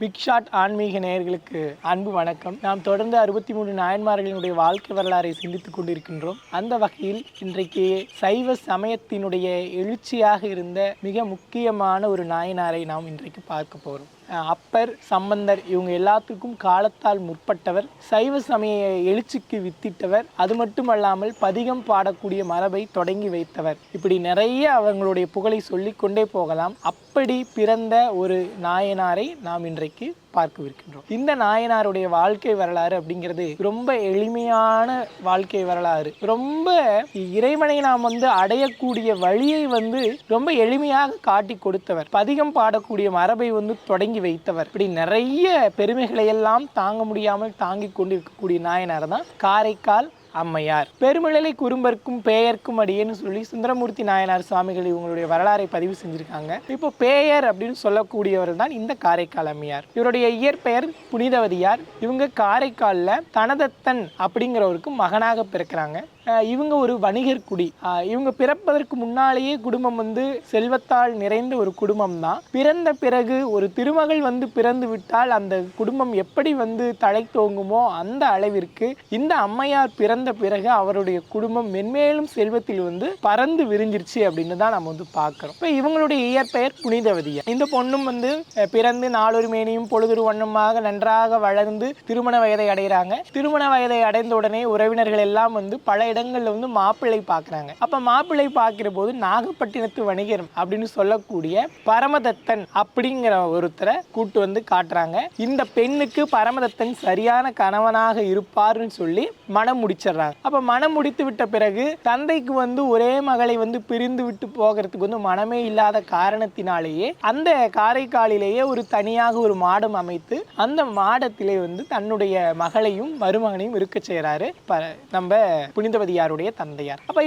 Big shot ஆன்மீக நேயர்களுக்கு அன்பு வணக்கம். நாம் தொடர்ந்து அறுபத்தி மூணு நாயன்மார்களினுடைய வாழ்க்கை வரலாறை சிந்தித்துக் கொண்டிருக்கின்றோம். அந்த வகையில் இன்றைக்கு சைவ சமயத்தினுடைய எழுச்சியாக இருந்த மிக முக்கியமான ஒரு நாயனாரை நாம் இன்றைக்கு பார்க்க போகிறோம் அப்பர் சம்பந்தர் இவங்க எல்லாத்துக்கும் காலத்தால் முற்பட்டவர் சைவ சமய எழுச்சிக்கு வித்திட்டவர் அது மட்டுமல்லாமல் பதிகம் பாடக்கூடிய மரபை தொடங்கி வைத்தவர். இப்படி நிறைய அவங்களுடைய புகழை சொல்லிக்கொண்டே போகலாம். அப்படி பிறந்த ஒரு நாயனாரை நாம் இன்றைக்கு பார்க்கவிருக்கின்றோம்? இந்த நாயனாருடைய வாழ்க்கை வரலாறு அப்படிங்கிறது ரொம்ப எளிமையான வாழ்க்கை வரலாறு. ரொம்ப இறைவனை நாம் வந்து அடையக்கூடிய வழியை வந்து ரொம்ப எளிமையாக காட்டி கொடுத்தவர். பதிகம் பாடக்கூடிய மரபை வந்து தொடங்கி வைத்தவர். இப்படி நிறைய பெருமைகளை எல்லாம் தாங்க முடியாமல் தாங்கி கொண்டிருக்கக்கூடிய நாயனார் தான் காரைக்கால் அம்மையார். பெருமிழலை குறும்பர்க்கும் பேயர்க்கும் அடியேன்னு சொல்லி சுந்தரமூர்த்தி நாயனார் சுவாமிகள் இவங்களுடைய வரலாறை பதிவு செஞ்சிருக்காங்க. இப்போ பேயர் அப்படின்னு சொல்லக்கூடியவர் தான் இந்த காரைக்கால் அம்மையார். இவருடைய இயற்பெயர் புனிதவதியார். இவங்க காரைக்காலில் தனதத்தன் அப்படிங்கிறவருக்கு மகனாக பிறக்கிறாங்க. இவங்க ஒரு வணிகர் குடி. இவங்க பிறப்பதற்கு முன்னாலேயே குடும்பம் வந்து செல்வத்தால் நிறைந்த ஒரு குடும்பம் தான் பிறந்த பிறகு ஒரு திருமகள் வந்து பிறந்து விட்டால் அந்த குடும்பம் எப்படி வந்து தலை தோங்குமோ அந்த அளவிற்கு இந்த அம்மையார் பிறந்த பிறகு அவருடைய குடும்பம் மென்மேலும் செல்வத்தில் வந்து பறந்து விரிஞ்சிருச்சு அப்படின்னு தான் நம்ம வந்து பார்க்குறோம். இப்போ இவங்களுடைய இயற்பெயர் புனிதவதியா. இந்த பொண்ணும் வந்து பிறந்து நாளொரு மேனியும் பொழுதொரு வண்ணமாக நன்றாக வளர்ந்து திருமண வயதை அடைகிறாங்க. திருமண வயதை அடைந்த உடனே உறவினர்கள் எல்லாம் வந்து பல இடங்கள்ல வந்து மாப்பிள்ளை பார்க்குறாங்க அப்போ மாப்பிள்ளை பார்க்கிற போது நாகப்பட்டினத்து வணிகர் அப்படின்னு சொல்லக்கூடிய பரமதத்தன் அப்படிங்கிற ஒருத்தரை கூட்டு வந்து காட்டுறாங்க. இந்த பெண்ணுக்கு பரமதத்தன் சரியான கணவனாக இருப்பார்னு சொல்லி மனம் முடிச்சிடுறாங்க. அப்போ மனம் முடித்து விட்ட பிறகு தந்தைக்கு வந்து ஒரே மகளை வந்து பிரிந்து விட்டு போகிறதுக்கு வந்து மனமே இல்லாத காரணத்தினாலேயே அந்த காரைக்காலிலேயே ஒரு தனியாக ஒரு மாடம் அமைத்து அந்த மாடத்திலே வந்து தன்னுடைய மகளையும் மருமகனையும் இருக்க செய்கிறாரு நம்ம நம்ம புனிதவதியாருடைய தந்தையார். அப்போ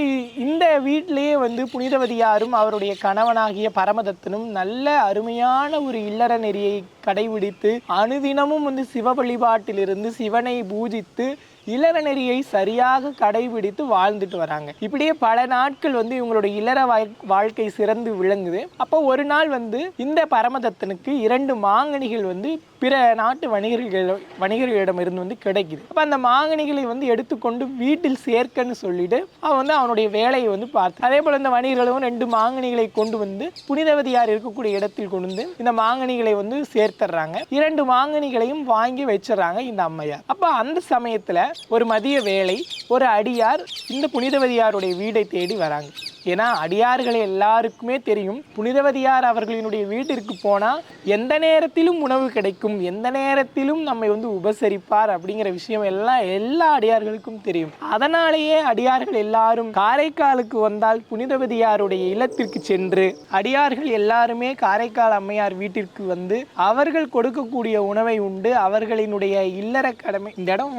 இந்த வீட்டிலேயே வந்து புனிதவதியாரும் அவருடைய கணவனாகிய பரமதத்தனும் நல்ல அருமையான ஒரு இல்லற நெறியை கடைபிடித்து அனுதினமும் வந்து சிவ வழிபாட்டிலிருந்து சிவனை பூஜித்து இல்லற நெறியை சரியாக கடைபிடித்து வாழ்ந்துட்டு வராங்க. இப்படியே பல நாட்கள் வந்து இவங்களுடைய இளற வாழ்- வாழ்க்கை சிறந்து விளங்குது. அப்போ ஒரு நாள் வந்து இந்த பரமதத்தனுக்கு இரண்டு மாங்கனிகள் வந்து பிற நாட்டு வணிகர்கள் வணிகர்களிடமிருந்து வந்து கிடைக்குது. அப்போ அந்த மாங்கனிகளை வந்து எடுத்துக்கொண்டு வீட்டில் சேர்க்கன்னு சொல்லிட்டு அவன் வந்து அவனுடைய வேலையை வந்து பார்த்து அதே போல் இந்த வணிகர்களும் ரெண்டு மாங்கனிகளை கொண்டு வந்து புனிதவதியார் இருக்கக்கூடிய இடத்தில் கொண்டு வந்து இந்த மாங்கனிகளை வந்து சேர்த்துறாங்க இரண்டு மாங்கனிகளையும் வாங்கி வச்சிடறாங்க இந்த அம்மையார். அப்போ அந்த சமயத்தில் ஒரு மதிய வேளை ஒரு அடியார் இந்த புனிதவதியாருடைய வீடை தேடி வராங்க. ஏன்னா அடியார்கள் எல்லாருக்குமே தெரியும். புனிதவதியார் அவர்களினுடைய வீட்டிற்கு போனால் எந்த நேரத்திலும் உணவு கிடைக்கும் எந்த நேரத்திலும் நம்மை வந்து உபசரிப்பார் அப்படிங்கிற விஷயம் எல்லாம் எல்லா அடியார்களுக்கும் தெரியும். அதனாலேயே அடியார்கள் எல்லாரும் காரைக்காலுக்கு வந்தால் புனிதவதியாருடைய இல்லத்திற்கு சென்று அடியார்கள் எல்லாருமே காரைக்கால் அம்மையார் வீட்டிற்கு வந்து அவர்கள் கொடுக்கக்கூடிய உணவை உண்டு அவர்களினுடைய இல்லற கடமை இந்த இடம்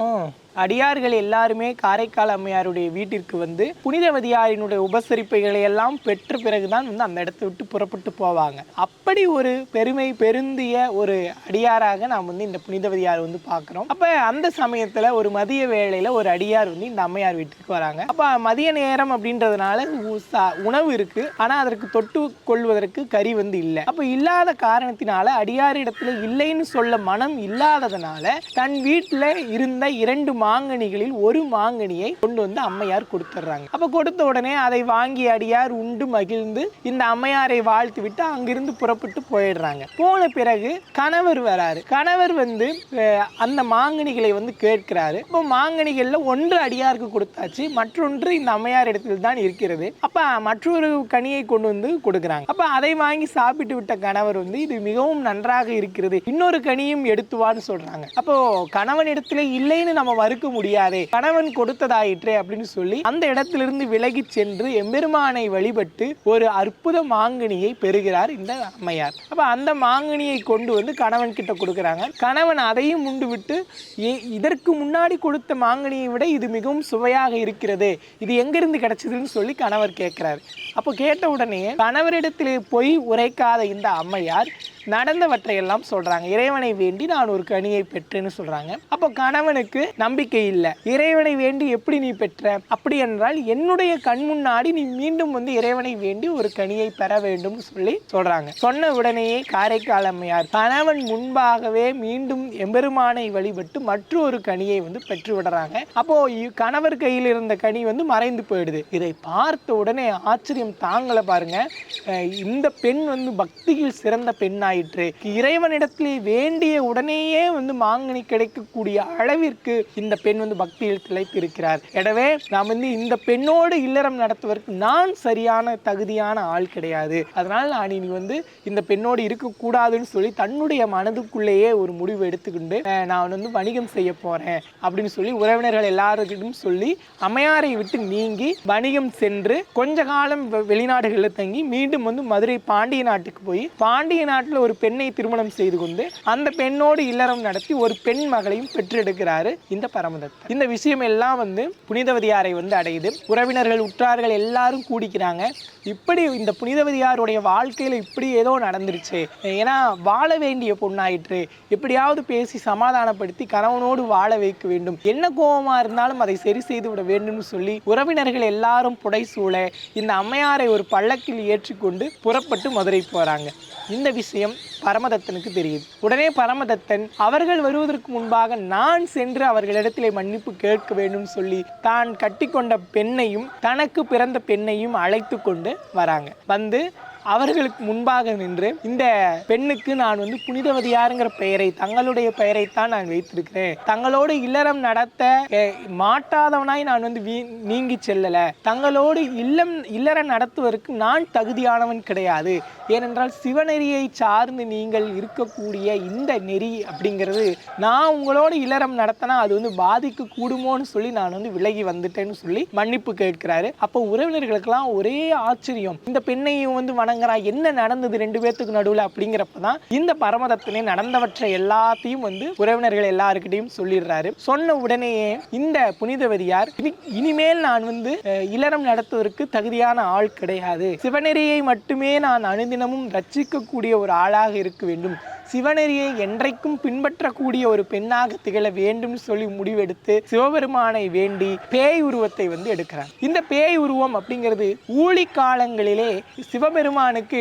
அடியார்கள் எல்லாருமே காரைக்கால் அம்மையாருடைய வீட்டிற்கு வந்து புனிதவதியாரினுடைய உபசரிப்புகளை எல்லாம் பெற்ற பிறகுதான் வந்து அந்த இடத்தை விட்டு புறப்பட்டு போவாங்க. அப்படி ஒரு பெருமை பெருந்திய ஒரு அடியாராக நாம் வந்து இந்த புனிதவதியார் வந்து பார்க்குறோம். அப்போ அந்த சமயத்தில் ஒரு மதிய வேளையில் ஒரு அடியார் வந்து இந்த அம்மையார் வீட்டுக்கு வராங்க. அப்போ மதிய நேரம் அப்படின்றதுனால உ- சா- உணவு இருக்குது ஆனால் அதற்கு தொட்டு கொள்வதற்கு கறி வந்து இல்லை. அப்போ இல்லாத காரணத்தினால அடியாரிடத்துல இல்லைன்னு சொல்ல மனம் இல்லாததுனால தன் வீட்டில் இருந்த இரண்டு மாங்கனிகளில் ஒரு மாங்கனியை கொண்டு வந்து அம்மையார் கொடுத்துட்றாங்க. அப்போ கொடுத்த உடனே அதை வாங்கி அடியார் உண்டு மகிழ்ந்து இந்த அம்மையாரை வாழ்த்து விட்டு அங்கிருந்து புறப்பட்டு போயிடுறாங்க. போன பிறகு கணவர் வராரு. கணவர் வந்து அந்த மாங்கனிகளை வந்து கேட்கிறாரு. இப்போ மாங்கனிகள்ல ஒன்று அடியாருக்கு கொடுத்தாச்சு மற்றொன்று இந்த அம்மையார் இடத்தில் தான் இருக்கிறது. அப்ப மற்றொரு கனியை கொண்டு வந்து கொடுக்குறாங்க. அப்ப அதை வாங்கி சாப்பிட்டு விட்ட கணவர் வந்து இது மிகவும் நன்றாக இருக்கிறது இன்னொரு கனியும் எடுத்துவான்னு சொல்றாங்க. அப்போ கணவன் இடத்துல இல்லைன்னு நம்ம மறுக்க முடியாதே. கணவன் கொடுத்ததாயிற்றே அப்படின்னு சொல்லி அந்த இடத்திலிருந்து விலகி சென்று எம்பெருமானை வழிபட்டு ஒரு அற்புத மாங்கனியை பெறுகிறார் இந்த அம்மையார். அப்ப அந்த மாங்கனியை கொண்டு வந்து கணவன் கிட்ட கொடுக்குறாங்க. கணவன் அதையும் உண்டு விட்டு இதற்கு முன்னாடி கொடுத்த மாங்கனியை விட இது மிகவும் சுவையாக இருக்கிறது. இது எங்கிருந்து கிடைச்சதுன்னு சொல்லி கணவர் கேட்கிறார். அப்போ கேட்ட உடனே கணவரிடத்திலே போய் உரைக்காத இந்த அம்மையார் நடந்தவற்றையெல்லாம் சொல்கிறாங்க சொல்றாங்க. இறைவனை வேண்டி நான் ஒரு கனியை பெற்றேன்னு சொல்றாங்க. அப்போ கணவனுக்கு நம்பிக்கை இல்லை. இறைவனை வேண்டி எப்படி நீ பெற்ற? அப்படி என்றால் என்னுடைய கண் முன்னாடி நீ மீண்டும் வந்து இறைவனை வேண்டி ஒரு கனியை பெற வேண்டும் சொல்லி சொல்றாங்க. சொன்ன உடனேயே காரைக்கால் அம்மையார் கணவன் முன்பாகவே மீண்டும் எம்பெருமானை வழிபட்டு மற்றொரு கனியை வந்து பெற்று விடுறாங்க. அப்போ கணவர் கையில் இருந்த கனி வந்து மறைந்து போயிடுது. இதை பார்த்த உடனே ஆச்சரியம் தாங்களை பாருங்க. இந்த பெண் வந்து பக்தியில் சிறந்த ஆயிற்று. இறைவனிடத்திலே வேண்டிய உடனேயே வந்து மாங்கனி கிடைக்கக்கூடிய அளவிற்கு இந்த பெண் வந்து பக்தியில் திளைத்திருக்கிறார். எனவே நாம் வந்து இந்த பெண்ணோடு இல்லறம் நடத்துவதற்கு நான் சரியான தகுதியான ஆள் கிடையாது. அதனால் நான் இனி வந்து இந்த பெண்ணோடு இருக்கக்கூடாதுன்னு சொல்லி தன்னுடைய மனதுக்குள்ளேயே ஒரு முடிவு எடுத்துக்கொண்டு நான் வந்து வணிகம் செய்ய போறேன் அப்படின்னு சொல்லி உறவினர்கள் எல்லாருக்கிட்டும் சொல்லி அம்மையாரை விட்டு நீங்கி வணிகம் சென்று கொஞ்ச காலம் வெ- வெளிநாடுகளில் தங்கி மீண்டும் வந்து மதுரை பாண்டிய நாட்டுக்கு போய் பாண்டிய நாட்டில் ஒரு பெண்ணை திருமணம் செய்து கொண்டு அந்த பெண்ணோடு இல்லறம் நடத்தி ஒரு பெண் மகளையும் பெற்றெடுக்கிறாரு இந்த பரமதத்தர் இந்த விஷயம் எல்லாம் வந்து புனிதவதியாரை வந்து அடையுது. உறவினர்கள் உற்றார்கள் எல்லாரும் கூடிக்கிறாங்க. இப்படி இந்த புனிதவதியாருடைய வாழ்க்கையில இப்படி ஏதோ நடந்துருச்சு. ஏன்னா வாழ வேண்டிய பொண்ணாயிற்று. எப்படியாவது பேசி சமாதானப்படுத்தி கணவனோடு வாழ வைக்க வேண்டும். என்ன கோபமாக இருந்தாலும் அதை சரி செய்து விட வேண்டும்னு சொல்லி உறவினர்கள் எல்லாரும் புடைசூழ இந்த அம்மையாரை ஒரு பள்ளக்கில் ஏற்றிக்கொண்டு புறப்பட்டு மதுரை போகிறாங்க இந்த விஷயம் பரமதத்தனுக்கு தெரியுது. உடனே பரமதத்தன் அவர்கள் வருவதற்கு முன்பாக நான் சென்று அவர்களிடத்திலே மன்னிப்பு கேட்க வேண்டும் சொல்லி தான் கட்டிக்கொண்ட பெண்ணையும் தனக்கு பிறந்த பெண்ணையும் அழைத்து கொண்டு வராங்க. வந்து அவர்களுக்கு முன்பாக நின்று இந்த பெண்ணுக்கு நான் வந்து புனிதவதியாருங்கிற பெயரை தங்களுடைய பெயரைத்தான் நான் வைத்திருக்கிறேன். தங்களோடு இல்லறம் நடத்த மாட்டாதவனாய் நான் வந்து வீ நீங்கி செல்லல. தங்களோடு இல்லம் இல்லறம் நடத்துவதற்கு நான் தகுதியானவன் கிடையாது. ஏனென்றால் சிவநெறியை சார்ந்து நீங்கள் இருக்கக்கூடிய இந்த நெறி அப்படிங்கிறது நான் உங்களோட இளரம் நடத்தினா அது வந்து பாதிக்க கூடுமோன்னு சொல்லி நான் வந்து விலகி வந்துட்டேன்னு சொல்லி மன்னிப்பு கேட்கிறாரு. அப்போ உறவினர்களுக்கெல்லாம் ஒரே ஆச்சரியம். இந்த பெண்ணையும் வந்து வணங்குறா என்ன நடந்தது ரெண்டு பேர்த்துக்கு நடுவில் அப்படிங்கிறப்ப தான் இந்த பரமதத்தினை நடந்தவற்றை எல்லாத்தையும் வந்து உறவினர்கள் எல்லாருக்கிட்டையும் சொல்லிடுறாரு. சொன்ன உடனேயே இந்த புனிதவதியார் இனி இனிமேல் நான் வந்து இளரம் இல்லறம் நடத்துவதற்கு தகுதியான ஆள் கிடையாது. சிவநெறியை மட்டுமே நான் அணுதின தினமும் ரட்சிக்கக்கூடிய ஒரு ஆளாக இருக்க வேண்டும். சிவநெறியை என்றைக்கும் பின்பற்றக்கூடிய ஒரு பெண்ணாக திகழ வேண்டும் சொல்லி முடிவெடுத்து சிவபெருமானை வேண்டி பேய் உருவத்தை வந்து எடுக்கிறார் இந்த பேய் உருவம் அப்படிங்கிறது ஊழி காலங்களிலே சிவபெருமானுக்கு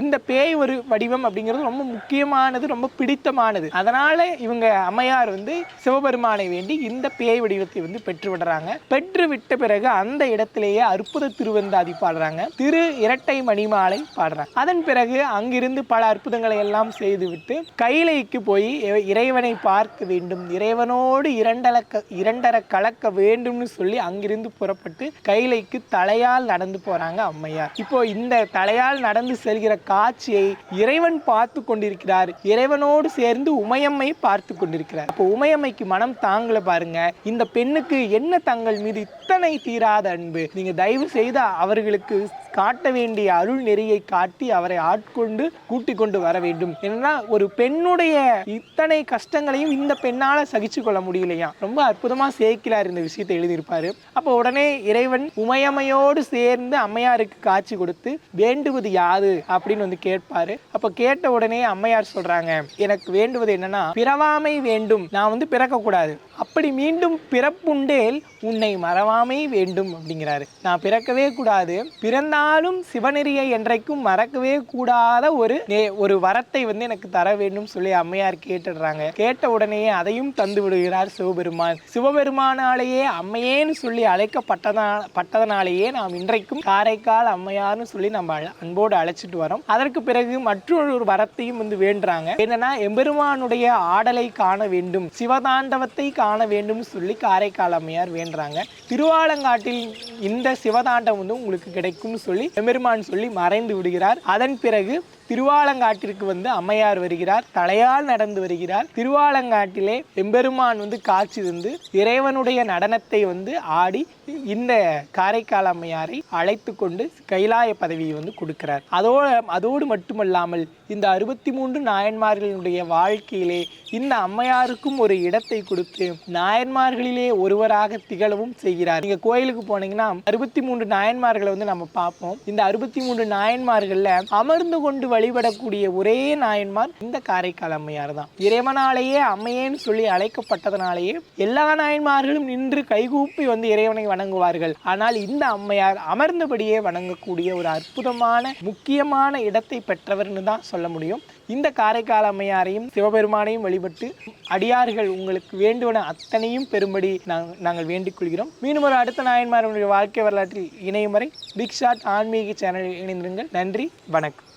இந்த பேய் ஒரு வடிவம் அப்படிங்கிறது ரொம்ப முக்கியமானது ரொம்ப பிடித்தமானது. அதனால இவங்க அம்மையார் வந்து சிவபெருமானை வேண்டி இந்த பேய் வடிவத்தை வந்து பெற்று விடுறாங்க. பெற்று விட்ட பிறகு அந்த இடத்திலேயே அற்புத திருவந்தாதி பாடுறாங்க. திரு இரட்டை மணிமாலை பாடுறாங்க. அதன் பிறகு அங்கிருந்து பல அற்புதங்களை எல்லாம் செய்துவிட்டு கைலைக்கு போய் இறைவனை பார்க்க வேண்டும். இறைவனோடு இரண்டலக்க இரண்டர கலக்க வேண்டும்னு சொல்லி அங்கிருந்து புறப்பட்டு கைலைக்கு தலையால் நடந்து போறாங்க அம்மையார். இப்போ இந்த தலையால் நடந்து செல்கிற காட்சியை இறைவன் பார்த்து கொண்டிருக்கிறார். இறைவனோடு சேர்ந்து உமையம்மை பார்த்து கொண்டிருக்கிறார். இப்போ உமையம்மைக்கு மனம் தாங்கல பாருங்க. இந்த பெண்ணுக்கு என்ன தங்கள் மீது இத்தனை தீராத அன்பு? நீங்க தயவு செய்து அவர்களுக்கு காட்ட வேண்டிய அருள் நெறியை காட்டி அவரை ஆட்கொண்டு கூட்டிக் கொண்டு வர வேண்டும். ஏன்னா ஒரு பெண்ணுடைய இத்தனை கஷ்டங்களையும் இந்த பெண்ணால சகிச்சு கொள்ள முடியலையா? ரொம்ப அற்புதமா சேர்க்கிறார் இந்த விஷயத்தை எழுதியிருப்பாரு. அப்போ உடனே இறைவன் உமையம்மையோடு சேர்ந்து அம்மையாருக்கு காட்சி கொடுத்து வேண்டுவது யாது? அப்படின்னு வந்து கேட்பாரு. அப்ப கேட்ட உடனே அம்மையார் சொல்றாங்க எனக்கு வேண்டுவது என்னன்னா பிறவாமை வேண்டும். நான் வந்து பிறக்க கூடாது அப்படி மீண்டும் பிறப்புண்டேல் உன்னை மறவாமை வேண்டும். அப்படிங்கிறாரு. நான் பிறக்கவே கூடாது. பிறந்த ஆனாலும் சிவநெறியை என்றைக்கும் மறக்கவே கூடாத ஒரு ஒரு வரத்தை வந்து எனக்கு தர வேண்டும் சொல்லி அம்மையார் கேட்டுடுறாங்க. கேட்ட உடனேயே அதையும் தந்து விடுகிறார் சிவபெருமான். சிவபெருமானாலேயே அம்மையேன்னு சொல்லி அழைக்கப்பட்டதா பட்டதனாலேயே நாம் இன்றைக்கும் காரைக்கால் அம்மையார்னு சொல்லி நம்ம அன்போடு அழைச்சிட்டு வரோம். அதற்கு பிறகு மற்றொரு ஒரு வரத்தையும் வந்து வேண்டுறாங்க. என்னன்னா எம்பெருமானுடைய ஆடலை காண வேண்டும் சிவதாண்டவத்தை காண வேண்டும் சொல்லி காரைக்கால் அம்மையார் வேண்டுறாங்க. திருவாலங்காட்டில் இந்த சிவதாண்டம் வந்து உங்களுக்கு கிடைக்கும்னு சொல்லி எமெருமான் சொல்லி மறைந்து விடுகிறார். அதன் பிறகு திருவாலங்காட்டிற்கு வந்து அம்மையார் வருகிறார். தலையால் நடந்து வருகிறார். திருவாலங்காட்டிலே எம்பெருமான் வந்து காட்சி தந்து இறைவனுடைய நடனத்தை வந்து ஆடி இந்த காரைக்கால் அம்மையாரை அழைத்து கொண்டு கைலாய பதவியை வந்து கொடுக்கிறார். அதோடு அதோடு மட்டுமல்லாமல் இந்த அறுபத்தி மூன்று நாயன்மார்களினுடைய வாழ்க்கையிலே இந்த அம்மையாருக்கும் ஒரு இடத்தை கொடுத்து நாயன்மார்களிலே ஒருவராக திகழவும் செய்கிறார். நீங்க கோயிலுக்கு போனீங்கன்னா அறுபத்தி மூன்று நாயன்மார்களை வந்து நம்ம பார்ப்போம். இந்த அறுபத்தி மூன்று நாயன்மார்கள்ல அமர்ந்து கொண்டு வழிபடக்கூடிய ஒரே நாயன்மார் இந்த காரைக்கால் அம்மையார் தான். இறைவனாலேயே அம்மையேன்னு சொல்லி அழைக்கப்பட்டதனாலேயே எல்லா நாயன்மார்களும் நின்று கைகூப்பி வந்து இறைவனை வணங்குவார்கள். ஆனால் இந்த அம்மையார் அமர்ந்தபடியே வணங்கக்கூடிய ஒரு அற்புதமான முக்கியமான இடத்தை பெற்றவர்னு தான் சொல்ல முடியும். இந்த காரைக்கால் அம்மையாரையும் சிவபெருமானையும் வழிபட்டு அடியார்கள் உங்களுக்கு வேண்டுவன அத்தனையும் பெரும்படி நாங்கள் நாங்கள் வேண்டிக் கொள்கிறோம் மீண்டும் ஒரு அடுத்த நாயன்மாரனுடைய வாழ்க்கை வரலாற்றில் இணையும் வரை பிக் ஷாட் ஆன்மீக சேனலில் இணைந்திருங்கள். நன்றி வணக்கம்.